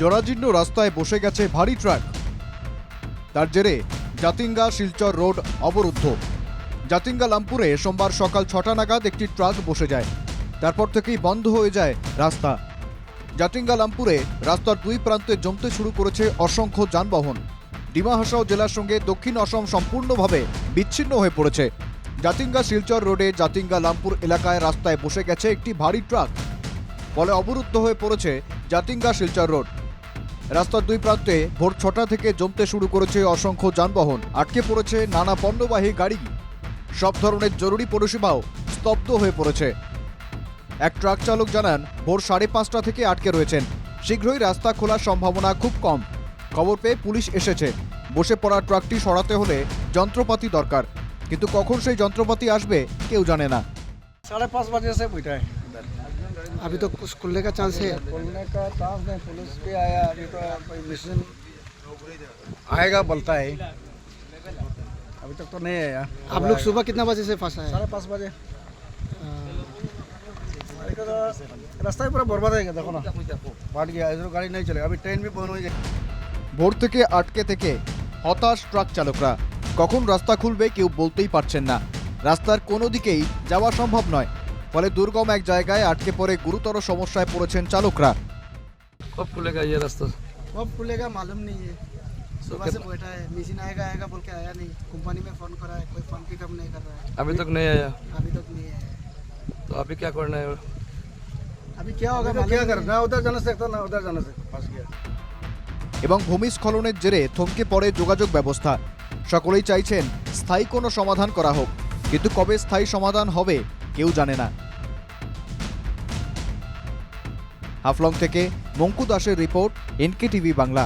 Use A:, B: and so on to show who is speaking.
A: জরাজীর্ণ রাস্তায় বসে গেছে ভারী ট্রাক। তার জেরে জাতিঙ্গা শিলচর রোড অবরুদ্ধ। জাতিঙ্গা লামপুরে সোমবার সকাল ছটা নাগাদ একটি ট্রাক বসে যায়। তারপর থেকেই বন্ধ হয়ে যায় রাস্তা। জাতিঙ্গা লামপুরে রাস্তার দুই প্রান্তে জমতে শুরু করেছে অসংখ্য যানবাহন। ডিমা হাসাও জেলার সঙ্গে দক্ষিণ অসম সম্পূর্ণভাবে বিচ্ছিন্ন হয়ে পড়েছে। জাতিঙ্গা শিলচর রোডে জাতিঙ্গা লামপুর এলাকায় রাস্তায় বসে গেছে একটি ভারী ট্রাক। ফলে অবরুদ্ধ হয়ে পড়েছে জাতিঙ্গা শিলচর রোড। রাস্তার দুই প্রান্তে ভোর ছটা থেকে জমতে শুরু করেছে অসংখ্য যানবাহন। আটকে পড়েছে নানা পণ্যবাহী গাড়ি। সব ধরনের জরুরি পরিষেবাও স্তব্ধ হয়ে পড়েছে। এক ট্রাক চালক জানান, ভোর সাড়ে পাঁচটা থেকে আটকে রয়েছেন। শীঘ্রই রাস্তা খোলার সম্ভাবনা খুব কম। খবর পেয়ে পুলিশ এসেছে। বসে পড়া ট্রাকটি সরাতে হলে যন্ত্রপাতি দরকার। কিন্তু কখন সেই যন্ত্রপাতি আসবে, কেউ জানে না।
B: সাড়ে পাঁচ বাজে আছে বইটায়
C: अभी तो कुछ खुलने का चांस है
B: खोलने का चांस नहीं पुलिस भी आया अभी तो कोई मिशन आएगा बोलता है अभी तक तो नहीं आया
C: आप लोग सुबह कितना बजे से फंसा है
B: साढ़े पाँच बजे अभी तो रास्ता ही पूरा बर्बाद है देखो ना फाट गया इधर गाड़ी नहीं चलेगा अभी ट्रेन भी बंद हो गई
A: ভোর থেকে আটকে থেকে হতাশ ট্রাক চালকরা কখন রাস্তা খুলবে কেউ বলতেই পারছেন না রাস্তার কোনো দিকেই যাওয়া সম্ভব নয় ফলে দুর্গম এক জায়গায় আটকে পড়ে গুরুতর সমস্যায় পড়েছেন চালকরা
D: कब खुलेगा ये रास्ता
C: कब खुलेगा मालूम नहीं है सुबह से बैठा है मशीन आएगा आएगा बोल के आया नहीं कंपनी में फोन करा है कोई फोन पिकअप नहीं कर रहा है
D: अभी तक नहीं आया
C: अभी तक नहीं है
D: तो अभी क्या करना है
C: अभी क्या होगा
B: अभी तो
C: मालूम
B: क्या
C: नहीं।
B: कर ना उधर जाना सकता ना उधर जाना सकता फंस गया
A: এবং ভূমিস্খলনের জেরে থমকে পড়ে যোগাযোগ ব্যবস্থা সকলেই চাইছেন স্থায়ী কোনো সমাধান করা হোক কিন্তু কবে স্থায়ী সমাধান হবে, কেউ জানে না। হাফলং থেকে মঙ্কু দাসের রিপোর্ট এনকে টিভি বাংলা।